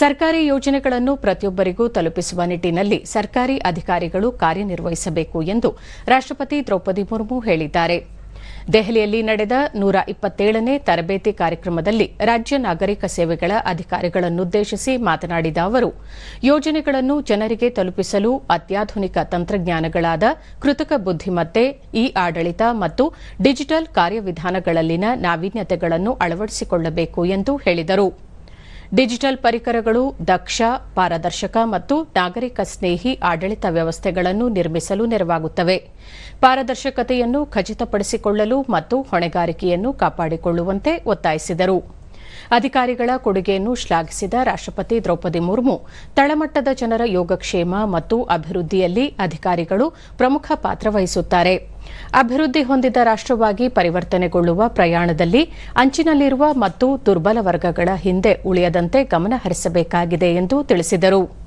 ಸರ್ಕಾರಿ ಯೋಜನೆಗಳನ್ನು ಪ್ರತಿಯೊಬ್ಬರಿಗೂ ತಲುಪಿಸುವ ನಿಟ್ಟಿನಲ್ಲಿ ಸರ್ಕಾರಿ ಅಧಿಕಾರಿಗಳು ಕಾರ್ಯನಿರ್ವಹಿಸಬೇಕು ಎಂದು ರಾಷ್ಟಪತಿ ದ್ರೌಪದಿ ಮುರ್ಮು ಹೇಳಿದ್ದಾರೆ. ದೆಹಲಿಯಲ್ಲಿ ನಡೆದ ನೂರ ಇಪ್ಪತ್ತೇಳನೇ ತರಬೇತಿ ಕಾರ್ಯಕ್ರಮದಲ್ಲಿ ರಾಜ್ಯ ನಾಗರಿಕ ಸೇವೆಗಳ ಅಧಿಕಾರಿಗಳನ್ನುದ್ದೇಶಿಸಿ ಮಾತನಾಡಿದ ಅವರು, ಯೋಜನೆಗಳನ್ನು ಜನರಿಗೆ ತಲುಪಿಸಲು ಅತ್ಯಾಧುನಿಕ ತಂತ್ರಜ್ಞಾನಗಳಾದ ಕೃತಕ ಬುದ್ದಿಮತ್ತೆ ಇ ಆಡಳಿತ ಮತ್ತು ಡಿಜಿಟಲ್ ಕಾರ್ಯವಿಧಾನಗಳಲ್ಲಿನ ನಾವೀನ್ಯತೆಗಳನ್ನು ಅಳವಡಿಸಿಕೊಳ್ಳಬೇಕು ಎಂದು ಹೇಳಿದರು. ಡಿಜಿಟಲ್ ಪರಿಕರಗಳು, ದಕ್ಷ, ಪಾರದರ್ಶಕ ಮತ್ತು ನಾಗರಿಕ ಸ್ನೇಹಿ ಆಡಳಿತ ವ್ಯವಸ್ಥೆಗಳನ್ನು ನಿರ್ಮಿಸಲು ನೆರವಾಗುತ್ತವೆ. ಪಾರದರ್ಶಕತೆಯನ್ನು ಖಚಿತಪಡಿಸಿಕೊಳ್ಳಲು ಮತ್ತು ಹೊಣೆಗಾರಿಕೆಯನ್ನು ಕಾಪಾಡಿಕೊಳ್ಳುವಂತೆ ಒತ್ತಾಯಿಸಿದರು. ಅಧಿಕಾರಿಗಳ ಕೊಡುಗೆಯನ್ನು ಶ್ಲಾಘಿಸಿದ ರಾಷ್ಟಪತಿ ದ್ರೌಪದಿ ಮುರ್ಮು, ತಳಮಟ್ಟದ ಜನರ ಯೋಗಕ್ಷೇಮ ಮತ್ತು ಅಭಿವೃದ್ಧಿಯಲ್ಲಿ ಅಧಿಕಾರಿಗಳು ಪ್ರಮುಖ ಪಾತ್ರ ವಹಿಸುತ್ತಾರೆ. ಅಭಿವೃದ್ಧಿ ಹೊಂದಿದ ರಾಷ್ಟವಾಗಿ ಪರಿವರ್ತನೆಗೊಳ್ಳುವ ಪ್ರಯಾಣದಲ್ಲಿ ಅಂಚಿನಲ್ಲಿರುವ ಮತ್ತು ದುರ್ಬಲ ವರ್ಗಗಳ ಹಿಂದೆ ಉಳಿಯದಂತೆ ಗಮನಹರಿಸಬೇಕಾಗಿದೆ ಎಂದು ತಿಳಿಸಿದರು.